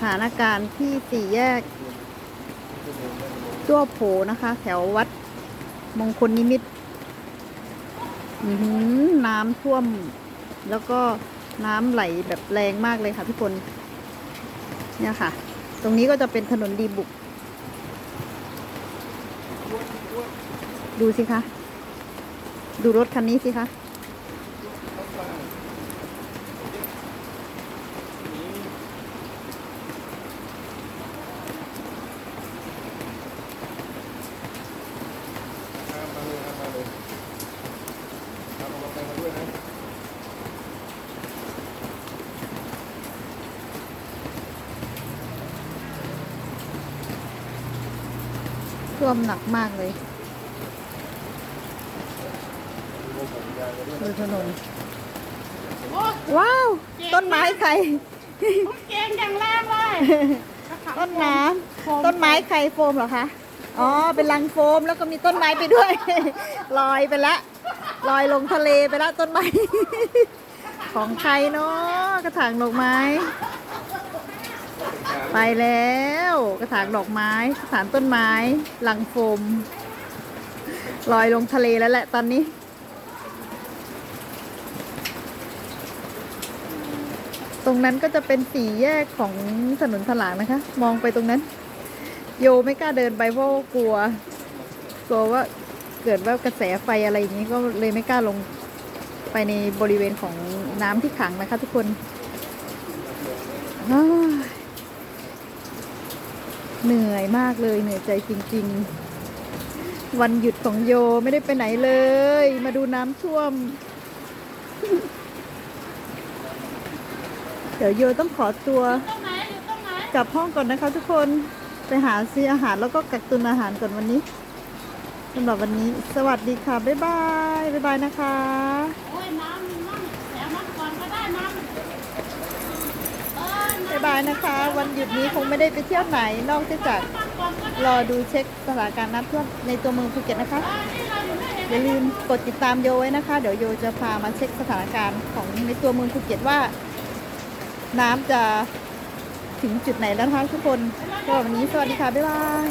ถานการณ์ที่สี่แยกตัวโผนะคะ แถววัดมงคลนิมิตน้ำท่วม แล้วก็น้ำไหลแบบแรงมากเลยค่ะทุกคนเนี่ยค่ะ ตรงนี้ก็จะเป็นถนนดีบุก ดูสิคะ ดูรถคันนี้สิคะ ครับมาเลยครับมาเลยครับเอามาแต่งกันด้วยนะ ท่วมหนักมากเลย ดูผมยางกันด้วยดูถนนโอ้ว้าว ต้นไม้ใครผมเก่งอย่างแรงเลยต้นน้ำต้นไม้ใครโฟมเหรอคะ อ๋อ เป็นรังโฟมแล้วก็มีต้นไม้ไปด้วย ลอยไปละ ลอยลงทะเลไปละต้นไม้ ของใครเนาะกระถางดอกไม้ ไปแล้วกระถางดอกไม้กระถางต้นไม้ลังโฟมลอยลงทะเลแล้วแหละตอนนี้ ตรงนั้นก็จะเป็นสี่แยกของถนนถลางนะคะ มองไปตรงนั้น โยไม่กล้าเดินไปเพราะกลัว กลัวว่าเกิดว่ากระแสไฟอะไรอย่างนี้ก็เลยไม่กล้าลงไปในบริเวณของน้ำที่ขังนะคะทุกคนอ้าย เหนื่อยมากเลยเหนื่อยใจจริง ๆ วันหยุดของโยไม่ได้ไปไหนเลย มาดูน้ำท่วม เดี๋ยวโยต้องขอตัวกลับห้องก่อนนะคะทุกคนไปหาซื้ออาหารแล้วก็กักตุนอาหารก่อนวันนี้สำหรับวันนี้ สวัสดีค่ะ บ๊ายบาย บ๊ายบายนะคะ โอ้ยน้ำมีมั่งแถวมันก่อนก็ได้น้ำเออ บ๊ายบาย นะคะ วันหยุดนี้คงไม่ได้ไปเที่ยวไหน นอกจากรอดูเช็คสถานการณ์น้ำท่วมในตัวเมืองภูเก็ตนะคะออนี่เราอยู่ไม่เห็นอย่าลืมกดติดตามโยไว้นะคะ เดี๋ยวโยจะพามาเช็คสถานการณ์ของในตัวเมืองภูเก็ตว่า น้ำจะถึงจุดไหนแล้วนะคะทุกคนก็วันนี้สวัสดีค่ะบ๊ายบาย